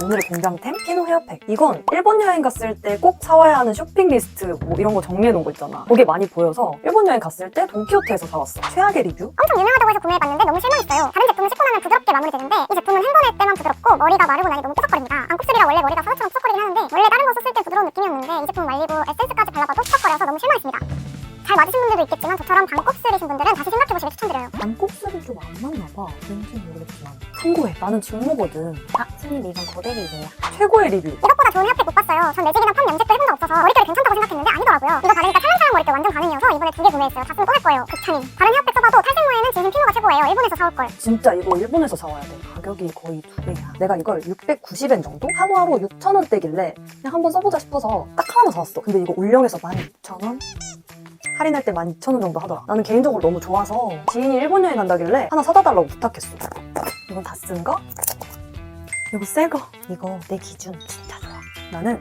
오늘의 공장 템 피노 헤어팩. 이건 일본 여행 갔을 때 꼭 사와야 하는 쇼핑 리스트 뭐 이런 거 정리해 놓은 거 있잖아. 거기에 많이 보여서 일본 여행 갔을 때 돈키호테에서 사왔어. 최악의 리뷰? 엄청 유명하다고 해서 구매해봤는데 너무 실망했어요. 다른 제품은 씻고 나면 부드럽게 마무리되는데 이 제품은 한 번에 때만 부드럽고 머리가 마르고 나니 너무 푸석거립니다. 안곱슬이라 원래 머리가 사자처럼 푸석거리긴 하는데 원래 다른 거 썼을 때 부드러운 느낌이었는데 이 제품 말리고 에센스까지 발라봐도 푸석거려서 너무 실망했습니다. 잘 맞으신 분들도 있겠지만 저처럼 반곱슬이신 분들은 다시 생각해보시길 추천드려요. 반곱슬이 좀 안 맞나 봐. 왠지 모르겠지만. 참고해. 나는 직모거든. 아, 손님 이건 고데기세요. 최고의 리뷰. 이것보다 좋은 헤어팩 못 봤어요. 전 매직이나 펌 염색도 해본 적 없어서 머릿결이 괜찮다고 생각했는데 아니더라고요. 이거 바르니까 찰랑찰랑 머릿결 완전 반응이어서 이번에 두 개 구매했어요. 다 쓰면 또할 거예요. 극찬임. 다른 헤어팩 써봐도 탈색 모에는 진심 피노가 최고예요. 일본에서 사올 걸. 진짜 이거 일본에서 사와야 돼. 가격이 거의 두 배야. 내가 이걸 690엔 정도? 하루하루 6,000원대길래 그냥 한번 써보자 싶어서 딱 하나 사왔어. 근데 이거 올영에서 12,000원? 할인할 때 12,000원 정도 하더라. 나는 개인적으로 너무 좋아서 지인이 일본 여행 간다길래 하나 사다 달라고 부탁했어. 이건 다 쓴 거? 이거 새 거. 이거 내 기준 진짜 좋아. 나는